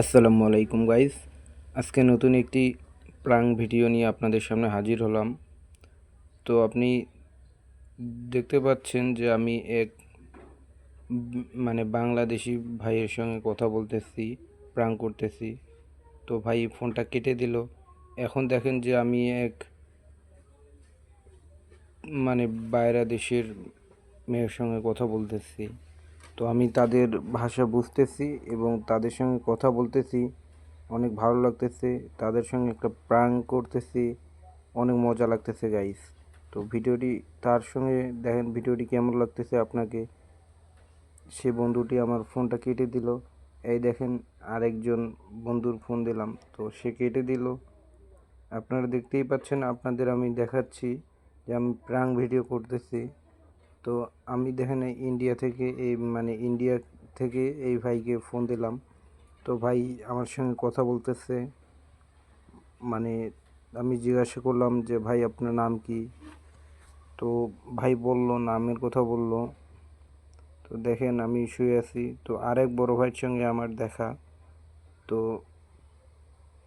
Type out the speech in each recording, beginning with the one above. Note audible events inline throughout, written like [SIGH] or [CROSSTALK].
আসসালামু আলাইকুম গাইস। আজকে নতুন একটি প্রাং ভিডিও নিয়ে আপনাদের সামনে হাজির হলাম। তো আপনি দেখতে পাচ্ছেন যে আমি এক মানে বাংলাদেশি ভাইয়ের সঙ্গে কথা বলতেছি, প্রাং করতেছি। তো ভাই ফোনটা কেটে দিল। এখন দেখেন যে আমি এক মানে বাইরা দেশের মেয়ের সঙ্গে কথা বলতেছি। তো আমি তাদের ভাষা বুঝতেছি এবং তাদের সঙ্গে কথা বলতেছি, অনেক ভালো লাগতেছে, তাদের সঙ্গে একটা প্রাং করতেছি, অনেক মজা লাগতেছে গাইস তো ভিডিওটি তার সঙ্গে দেখেন ভিডিওটি কেমন লাগতেছে আপনাকে। সে বন্ধুটি আমার ফোনটা কেটে দিল। এই দেখেন আরেকজন বন্ধুর ফোন দিলাম, তো সে কেটে দিল। আপনারা দেখতেই পাচ্ছেন, আপনাদের আমি দেখাচ্ছি যে আমি প্রাং ভিডিও করতেছি। তো আমি দেখেন ইন্ডিয়া থেকে এই মানে ইন্ডিয়া থেকে এই ভাইকে ফোন দিলাম। তো ভাই আমার সঙ্গে কথা বলতেছে। মানে আমি জিজ্ঞাসা করলাম যে, ভাই, আপনার নাম কি? তো ভাই বলল, নামের কথা বলল। তো দেখেন আমি শুয়ে আছি। তো আরেক বড় ভাইয়ের সঙ্গে আমার দেখা। তো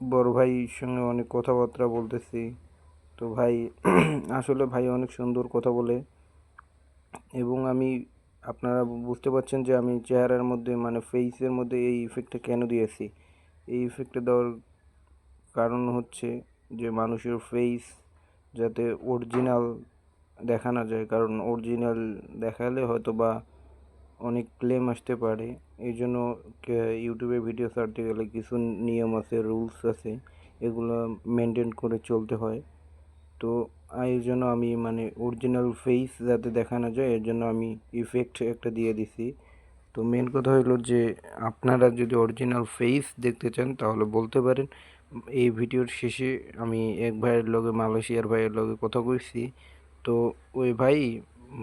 বড় ভাইয়ের সঙ্গে অনেক কথাবার্তা বলতেছি। তো ভাই, [CLEARS THROAT] আসলে ভাই অনেক সুন্দর কথা বলে। এবং আমি, আপনারা বুঝতে পারছেন যে আমি চেহারার মধ্যে মানে ফেসের মধ্যে এই ইফেক্টটা কেন দিয়েছি? এই ইফেক্টটা দেওয়ার কারণ হচ্ছে যে মানুষের ফেস যাতে অরিজিনাল দেখানো যায়। কারণ অরিজিনাল দেখালে হয়তো বা অনেক ক্লেম আসতে পারে। এই জন্য ইউটিউবে ভিডিও ছাড়তে গেলে কিছু নিয়ম আছে রুলস আছে, এগুলো মেনটেন করে চলতে হয়। তো এই জন্য আমি মানে অরিজিনাল ফেস যাতে দেখানো যায়, এর জন্য আমি ইফেক্ট একটা দিয়ে দিছি। তো মেন কথা হলো যে, আপনারা যদি অরিজিনাল ফেস দেখতে চান, তাহলে বলতে পারেন, এই ভিডিওর শেষে আমি এক ভাইয়ের লগে, মালয়েশিয়ার ভাইয়ের লগে কথা কইছি। তো, ওই ভাই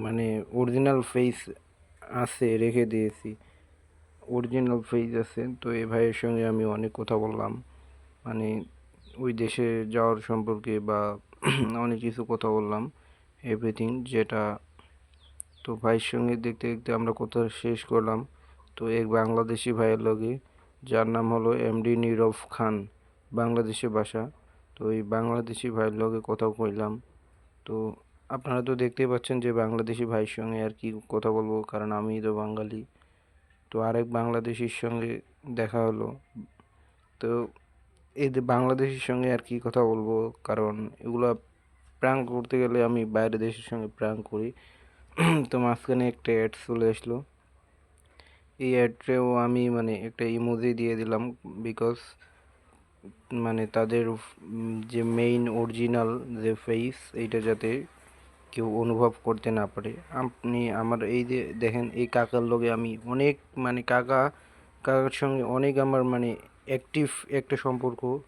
মানে অরিজিনাল ফেস আছে, রেখে দিয়েছি। অরিজিনাল ফেস আছে, তো এই ভাইয়ের সঙ্গে আমি অনেক কথা বললাম। মানে ওই দেশে যাওয়ার সম্পর্কে বা [CLEARS THROAT] অনেক কিছু কথা বললাম এভরিথিং যেটা তো ভাইয়ের সঙ্গে দেখতে দেখতে আমরা কথা শেষ করলাম। তো এক বাংলাদেশি ভাইয়ের লগে, যার নাম হলো এমডি নীরব খান, বাংলাদেশি ভাষা তো এই বাংলাদেশি ভাইয়ের লগে কথা কইলাম। তো আপনারা তো দেখতেই পাচ্ছেন যে বাংলাদেশি ভাইয়ের সঙ্গে আর কি কথা বলব, কারণ আমি তো বাঙালি। তো আরেক বাংলাদেশির সঙ্গে দেখা হলো। তো যে বাংলাদেশের সঙ্গে আর কি কথা বলব? কারণ এগুলো প্র্যাঙ্ক করতে গেলে আমি বাইরের দেশের সঙ্গে প্র্যাঙ্ক করি। [CLEARS THROAT] তো মাঝখানে একটা অ্যাড চলে আসলো। এই অ্যাডটাও আমি মানে একটা ইমোজি দিয়ে দিলাম বিকজ মানে তাদের যে মেইন অরিজিনাল যে ফেস এইটা যাতে কেউ অনুভব করতে না পারে। আপনি আমার এই যে দেখেন, এই কাকার লোকে আমি অনেক মানে কাকা, কাকার সঙ্গে অনেক আমার মানে অ্যাক্টিভ একটা সম্পর্ক।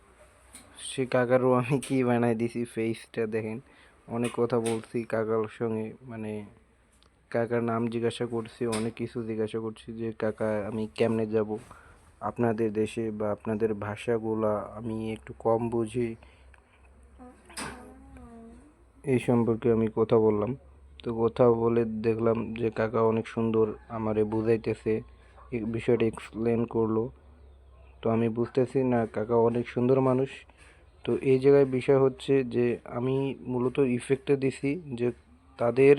সে কাকারও আমি কি বানাই দিছি ফেসটা দেখেন। অনেক কথা বলছি কাকার সঙ্গে মানে কাকার নাম জিজ্ঞাসা করছি, অনেক কিছু জিজ্ঞাসা করছি যে, কাকা, আমি কেমনে যাব? আপনাদের দেশে বা আপনাদের ভাষাগুলা আমি একটু কম বুঝি। এই সম্পর্কে আমি কথা বললাম। তো কথা বলে দেখলাম যে, কাকা অনেক সুন্দর আমারে বুঝাইতেছে। বিষয়টা এক্সপ্লেন করল। তো আমি বুঝতেছি, না, কাকা অনেক সুন্দর মানুষ। তো এই জায়গায় বিষয় হচ্ছে যে, আমি মূলত ইফেক্টে দিছি যে, তাদের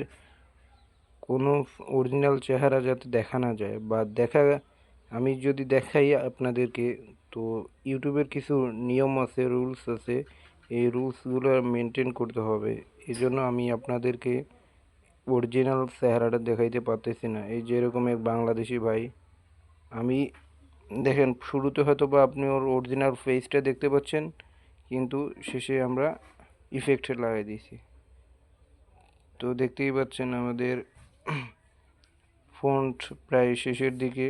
কোনো অরিজিনাল চেহারা যাতে দেখা না যায় বা দেখা, আমি যদি দেখাই আপনাদেরকে, তো ইউটিউবের কিছু নিয়ম আছে রুলস আছে। এই রুলসগুলো মেনটেন করতে হবে। এই জন্য আমি আপনাদেরকে অরিজিনাল চেহারাটা দেখাইতে পারতেছি না। এই যেরকম এক বাংলাদেশি ভাই, আমি দেখেন, শুরুতে হয়তো বা আপনি ওর অরিজিনাল ফেসটা দেখতে পাচ্ছেন, কিন্তু শেষে আমরা ইফেক্ট লাগাই দিয়েছি। তো দেখতেই পাচ্ছেন আমাদের ফন্ট প্রায় শেষের দিকে।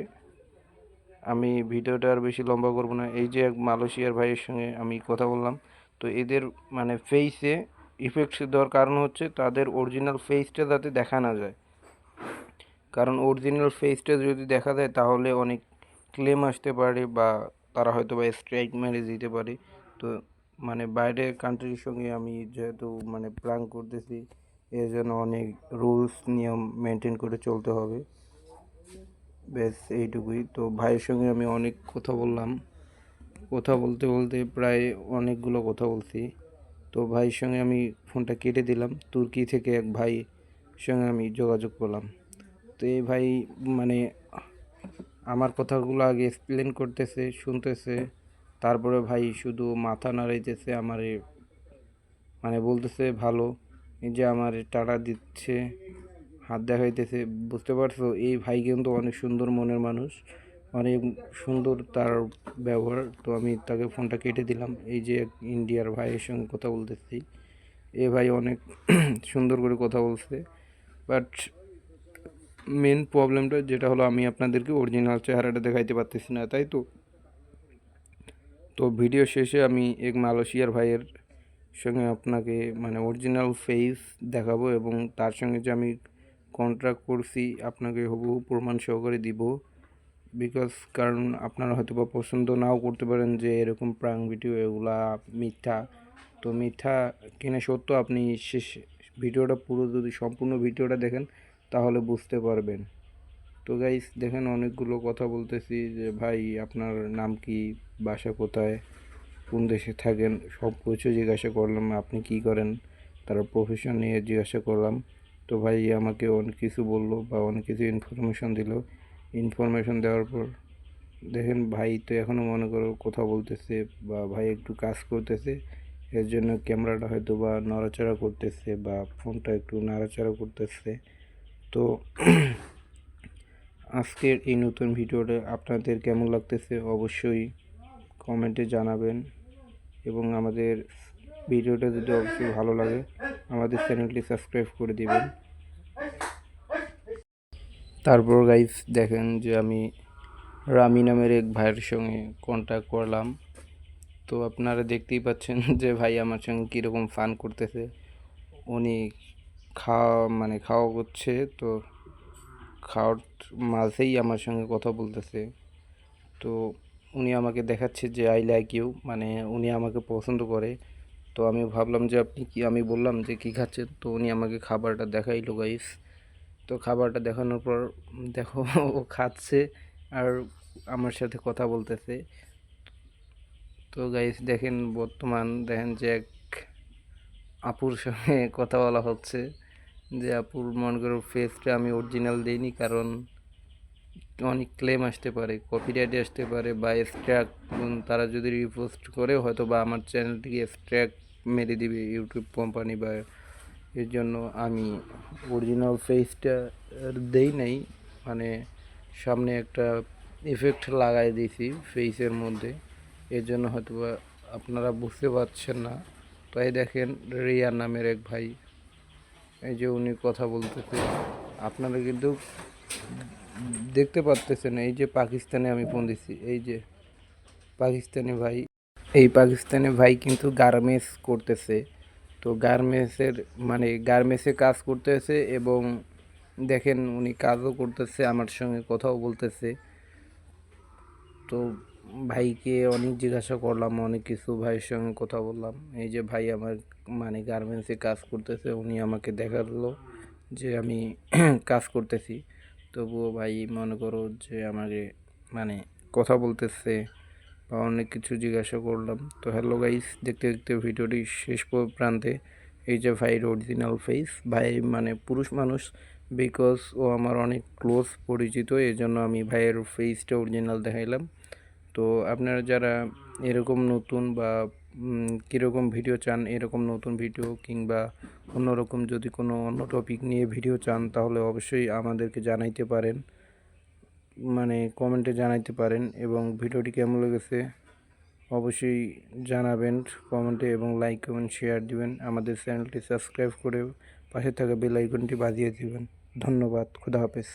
আমি ভিডিওটা আর বেশি লম্বা করব না। এই যে এক মালয়েশিয়ার ভাইয়ের সঙ্গে আমি কথা বললাম, তো এদের মানে ফেসে ইফেক্ট দেওয়ার কারণ হচ্ছে তাদের অরিজিনাল ফেসটা যাতে দেখা না যায়। কারণ অরিজিনাল ফেসটা যদি দেখা যায় তাহলে অনেক ক্লেম আসতে পারে বা তারা হয়তো বা স্ট্রাইক মেরে দিতে পারে। তো মানে বাইরের কান্ট্রির সঙ্গে আমি যেহেতু মানে প্ল্যান করতেছি এর জন্য অনেক রুলস নিয়ম মেনটেন করে চলতে হবে। ব্যাস, এইটুকুই। তো ভাইয়ের সঙ্গে আমি অনেক কথা বললাম। কথা বলতে বলতে প্রায় অনেকগুলো কথা বলছি। তো ভাইয়ের সঙ্গে আমি ফোনটা কেটে দিলাম। তুর্কি থেকে এক ভাই সঙ্গে আমি যোগাযোগ করলাম। তো এই ভাই মানে আমার কথাগুলো আগে এক্সপ্লেন করতেছে, শুনতেছে। তারপরে ভাই শুধু মাথা নাড়াইতেছে, আমারে মানে বলতেছে ভালো। এই যে আমার টাটা দিচ্ছে, হাত দেখাইতেছে, বুঝতে পারছ? এই ভাই কিন্তু অনেক সুন্দর মনের মানুষ, অনেক সুন্দর তার ব্যবহার। তো আমি তাকে ফোনটা কেটে দিলাম। এই যে ইন্ডিয়ার ভাইয়ের সঙ্গে কথা বলতেছি। এ ভাই অনেক [CLEARS THROAT] সুন্দর করে কথা বলছে। বাট মেন প্রবলেমটা যেটা হলো আমি আপনাদেরকে অরিজিনাল চেহারাটা দেখাইতে পারতেছি না, তাই তো? তো ভিডিও শেষে আমি এক মালয়েশিয়ার ভাইয়ের সঙ্গে আপনাকে মানে অরিজিনাল ফেস দেখাবো এবং তার সঙ্গে যে আমি কন্ট্রাক্ট করছি, আপনাকে হুবহু প্রমাণ সহকারে দিব। বিকজ কারণ আপনারা হয়তো বা পছন্দ নাও করতে পারেন যে এরকম প্রাং ভিডিও এগুলা মিথ্যা। তো মিথ্যা কিনা সত্য আপনি শেষ ভিডিওটা পুরো যদি সম্পূর্ণ ভিডিওটা দেখেন তাহলে বুঝতে পারবেন। তো গাইস দেখেন অনেকগুলো কথা বলতেছি যে, ভাই, আপনার নাম কি? বাসা কোথায়? কোন দেশে থাকেন? সব কিছু জিজ্ঞাসা করলাম, আপনি কি করেন? তার প্রফেশন নিয়ে জিজ্ঞাসা করলাম। তো ভাই আমাকে অনেক কিছু বলল বা অনেক কিছু ইনফরমেশন দিল। ইনফরমেশন দেওয়ার পর দেখেন ভাই তো এখনও মনে করো কথা বলতেছে বা ভাই একটু কাজ করতেছে। এর জন্য ক্যামেরাটা হয়তো বা নড়াচড়া করতেছে বা ফোনটা একটু নাড়াচাড়া করতেছে। তো আজকের এই নতুন ভিডিওটা আপনাদের কেমন লাগতেছে অবশ্যই কমেন্টে জানাবেন এবং আমাদের ভিডিওটা যদি অবশ্যই ভালো লাগে, আমাদের চ্যানেলটি সাবস্ক্রাইব করে দিবেন। তারপর গাইস দেখেন যে আমি রামি নামের এক ভাইয়ের সঙ্গে কন্ট্যাক্ট করলাম। তো আপনারা দেখতেই পাচ্ছেন যে ভাই আমার সঙ্গে কীরকম ফান করতেছে। উনি খাওয়া মানে খাওয়া করছে তো খাওয়ার মাঝেই আমার সঙ্গে কথা বলতেছে। তো উনি আমাকে দেখাচ্ছে যে, আই লাইক ইউ। মানে উনি আমাকে পছন্দ করে। তো আমি ভাবলাম যে, আপনি কি আমি বললাম যে, কী খাচ্ছেন? তো উনি আমাকে খাবারটা দেখাইলো গাইস তো খাবারটা দেখানোর পর দেখো, [LAUGHS] ও খাচ্ছে আর আমার সাথে কথা বলতেছে। তো গাইস দেখেন বর্তমান, দেখেন যে এক আপুর সঙ্গে কথা বলা হচ্ছে। যে আপুর মনে করো ফেসটা আমি অরিজিনাল দিইনি, কারণ অনেক ক্লেম আসতে পারে কপিরাইট আসতে পারে বা স্ট্র্যাক তারা যদি রিপোস্ট করে হয়তো বা আমার চ্যানেলটিকে স্ট্র্যাক মেরে দিবে ইউটিউব কোম্পানি বা এর জন্য আমি অরিজিনাল ফেসটা দেই নাই মানে সামনে একটা এফেক্ট লাগাই দিয়েছি ফেসের মধ্যে, এর জন্য হয়তো আপনারা বুঝতে পারছেন না। তাই দেখেন রিয়া নামের এক ভাই এই যে উনি কথা বলতেছে, আপনারা কিন্তু দেখতে পারতেছেন, এই যে পাকিস্তানে আমি ফোন দিছি, এই যে পাকিস্তানি ভাই, এই পাকিস্তানি ভাই কিন্তু গার্মেন্টস করতেছে, তো গার্মেন্টসের মানে গার্মেন্টসে কাজ করতেছে এবং দেখেন উনি কাজও করতেছে, আমার সঙ্গে কথাও বলতেছে, তো ভাইকে অনেক জিজ্ঞাসা করলাম, অনেক কিছু ভাইয়ের সঙ্গে কথা বললাম। এই যে ভাই আমার মানে গার্মেন্টসে কাজ করতেছে, উনি আমাকে দেখাল যে আমি [CLEARS THROAT] কাজ করতেছি। তবুও ভাই মনে করো যে আমাকে মানে কথা বলতেছে বা অনেক কিছু জিজ্ঞাসা করলাম। তো হ্যালো গাইস দেখতে দেখতে ভিডিওটি শেষ প্রান্তে এই যে ভাইয়ের অরিজিনাল ফেস ভাই মানে পুরুষ মানুষ বিকজ ও আমার অনেক ক্লোজ পরিচিত এই জন্য আমি ভাইয়ের ফেসটা অরিজিনাল দেখাইলাম। তো আপনারা যারা এরকম নতুন বা কীরকম ভিডিও চান, এরকম নতুন ভিডিও কিংবা অন্যরকম যদি কোনো অন্য টপিক নিয়ে ভিডিও চান, তাহলে অবশ্যই আমাদেরকে জানাইতে পারেন। মানে কমেন্টে জানাইতে পারেন এবং ভিডিওটি কেমন লেগেছে অবশ্যই জানাবেন কমেন্টে এবং লাইক কমেন্ট শেয়ার দিবেন। আমাদের চ্যানেলটি সাবস্ক্রাইব করে পাশে থাকা বেল আইকনটি বাজিয়ে দিবেন। ধন্যবাদ। খুদা হাফেজ।